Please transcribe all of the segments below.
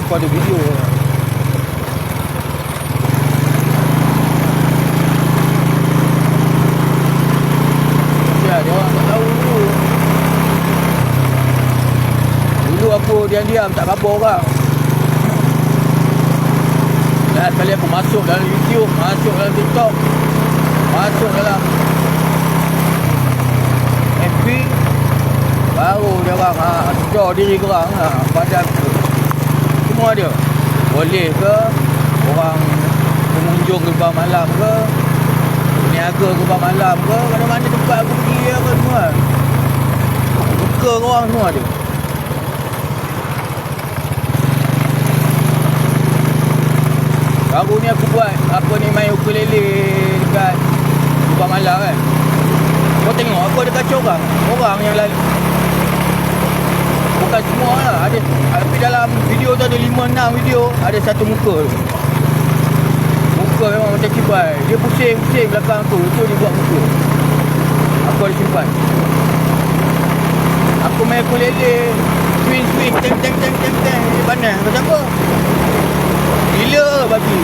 aku ada video. Aku diam-diam tak apa orang. Dan kali aku masuk dalam YouTube, masuk dalam TikTok, masuk dalam FB, baru dia orang ha, diri korang ha, badan tu. Semua dia. Boleh ke orang pengunjung bar malam ke, peniaga bar malam ke, mana-mana tempat aku pergi apa semua. Buka korang semua dia. Baru ni aku buat apa ni main ukulele dekat Subang Malang kan. Kau tengok aku ada kacau orang. Orang yang lalu. Bukan semua lah. Ada, tapi dalam video tu ada 5-6 video. Ada satu muka tu. Muka memang macam kibai. Dia pusing-pusing belakang tu. Itu dia buat muka. Aku ada simpan. Aku main ukulele. Swing-swing. Teng-teng-teng-teng-teng. Dia panas. Macam apa? Gila babi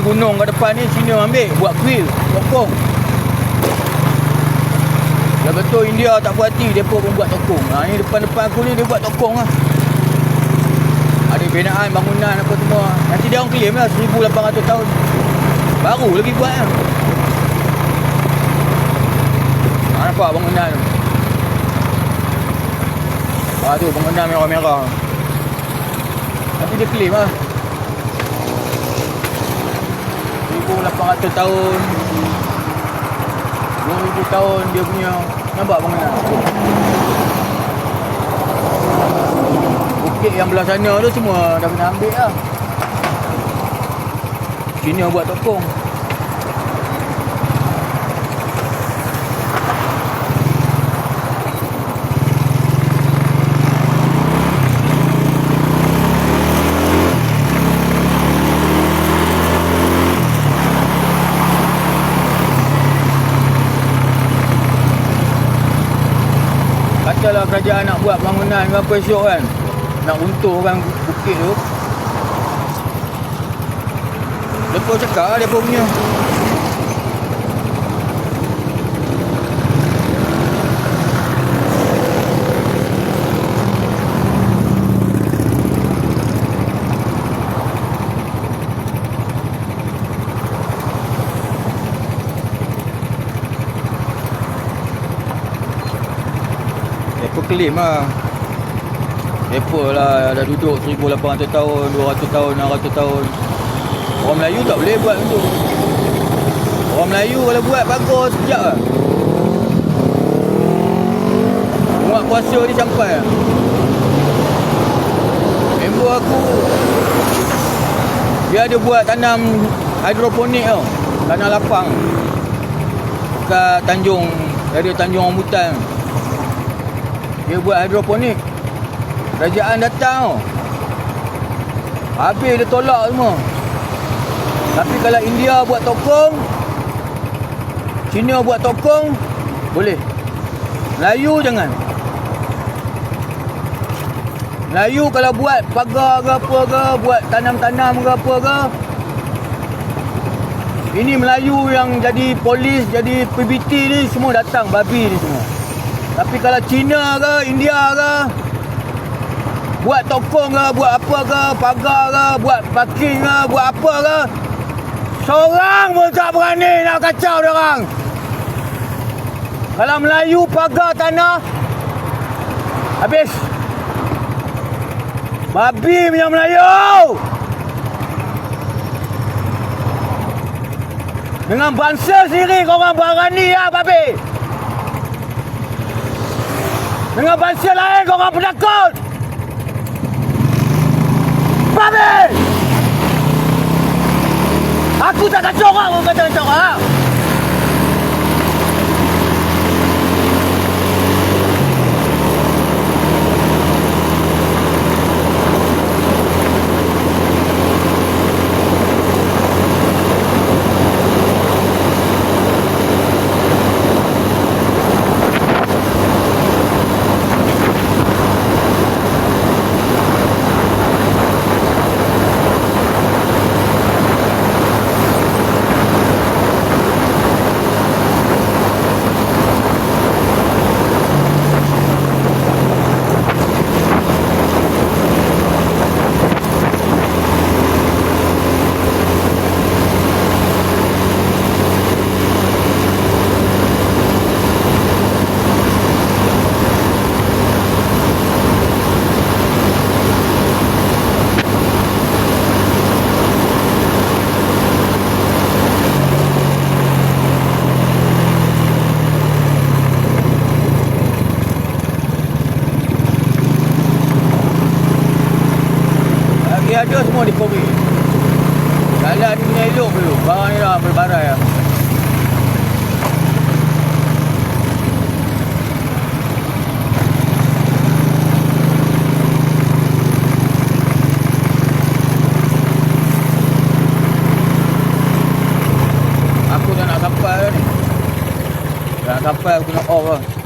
Gunung kat depan ni Cina ambil buat grill, tokong. Dah betul India tak puas hati depa pun buat tokong. Ha ni depan-depan aku ni dia buat tokong lah. Ada binaan bangunan apa semua. Nanti dia orang claim lah 1800 tahun. Baru lagi buat lah. Ha, nampak bangunan tu. Ha tu bangunan merah-merah. Nanti dia claim lah. 1800 tahun. 2000 tahun dia punya. Nampak bangunan bukit yang belah sana tu semua dah kena ambil lah. Sini buat tokong Katalah kerajaan nak buat bangunan ke apa esok kan. Nak runtuhkan bukit tu. Mereka cakap lah mereka punya Mereka claim lah. Mereka lah dah duduk 1800 tahun, 200 tahun, 600 tahun. Orang Melayu tak boleh buat macam tu. Orang Melayu kalau buat bagus sekejap lah. Muat puasa ni sampai lah. Member aku Dia ada buat tanam hidroponik tau Tanah lapang. Dekat Tanjung Dari Tanjung Rambutan dia buat hidroponik. Kerajaan datang. Tau Habis dia tolak semua. Tapi kalau India buat tokong Cina buat tokong Boleh. Melayu jangan. Melayu kalau buat pagar ke apa ke Buat tanam-tanam ke apa ke Ini Melayu yang jadi polis Jadi PBT ni semua datang Babi ni semua tapi kalau Cina ke, India ke Buat tokong ke, buat apa ke, pagar ke Buat parking ke, buat apa ke Seorang pun tak berani nak kacau orang. Kalau Melayu pagar tanah Habis. Babi punya Melayu. Dengan bangsa sendiri korang berani lah babi dengan bangsa lain kau orang penakut. Babi! Aku takkan corak kau kata corak. Lagi ada semua di Kobe. Jalan ni kena elok dulu. Barang lah berbarai lah. Aku dah nak sampai dah ni. Dah nak sampai aku nak off lah.